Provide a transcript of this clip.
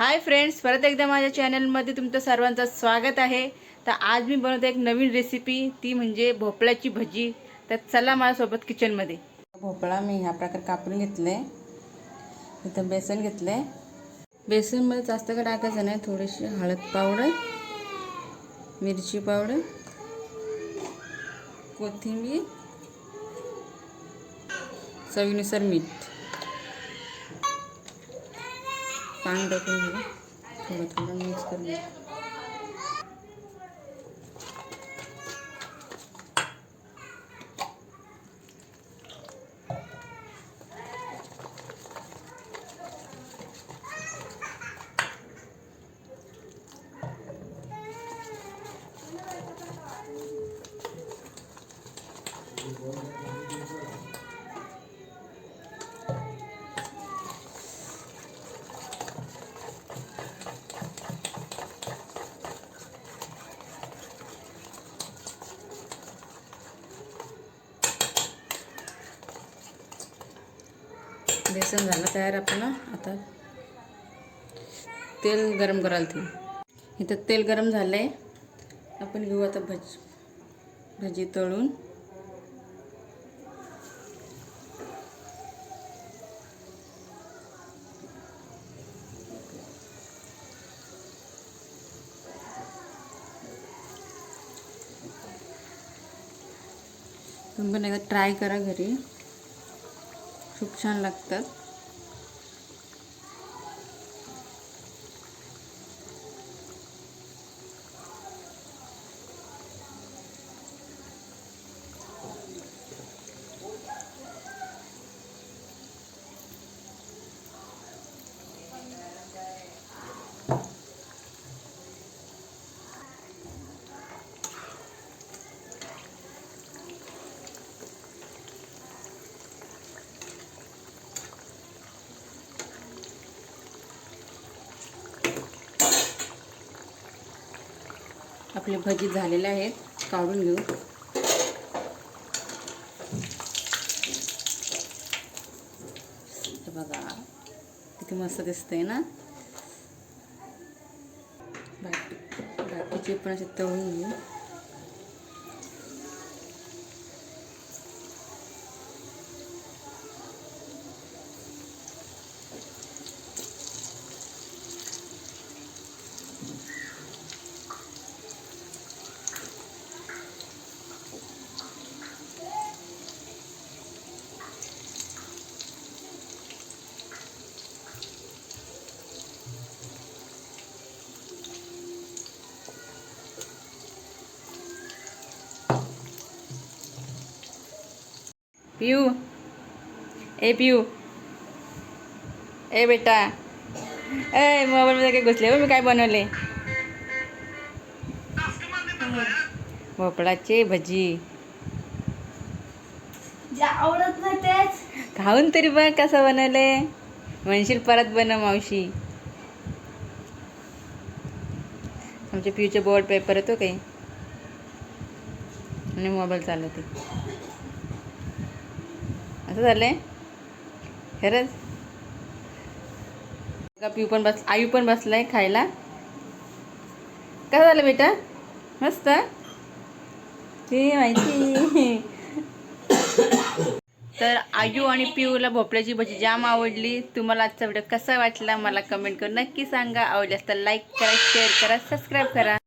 Hi friends परत एकदा माझ्या चॅनलमध्ये तुमचं सर्वांचं स्वागत आहे. तर आज मी बनवते एक नवीन रेसिपी ती म्हणजे भोपळ्याची भजी. तर चला माझ्यासोबत किचनमध्ये भोपळा मी ह्या प्रकारे कापून घेतले. इथं बेसन घेतले. बेसनमध्ये जास्त काय टाकायचं नाही थोडीशी हळद पावडर मिरची पावडर कोथिंबीर चवीनुसार मीठ. पाणी टाकून घेऊ थोडं थोडं मिक्स करून you. बेसन झालं तयार आपल्याला आता तेल गरम करायला ते. इथं तेल गरम झालं आहे आपण घेऊ आता भज भजी तळून. तुम्ही पण एकदा ट्राय करा घरी. खूप छान लागतात. आपले भजी झालेले आहेत काढून घेऊ. बघा किती मस्त दिसतंय ना? बाकी बाकीचे पण असे तळून घेऊ. पिऊ. ए पिऊ. ए बेटा. ए मोबाईलमध्ये काय घुसले हो मी काय बनवले? भोपळाचे भजी. जे आवडत नाही तेच. खाऊन तरी बघ कसं बनवले म्हणशील परत बनव मावशी. आमच्या पिऊचे बोर्ड पेपर येतो काही. आणि मोबाईल चालवते. असं झालंय? खरंच? का पिऊ पण बस आयू पण बसलाय खायला. कसं झालं बेटा? मस्त? ते माहिती. तर आयू आणि पिऊला भोपळ्याची भजी जाम आवडली. तुम्हाला आजचा व्हिडिओ कसा वाटला मला कमेंट करून नक्की सांगा. आवडल्यास तर लाईक करा शेअर करा सबस्क्राईब करा.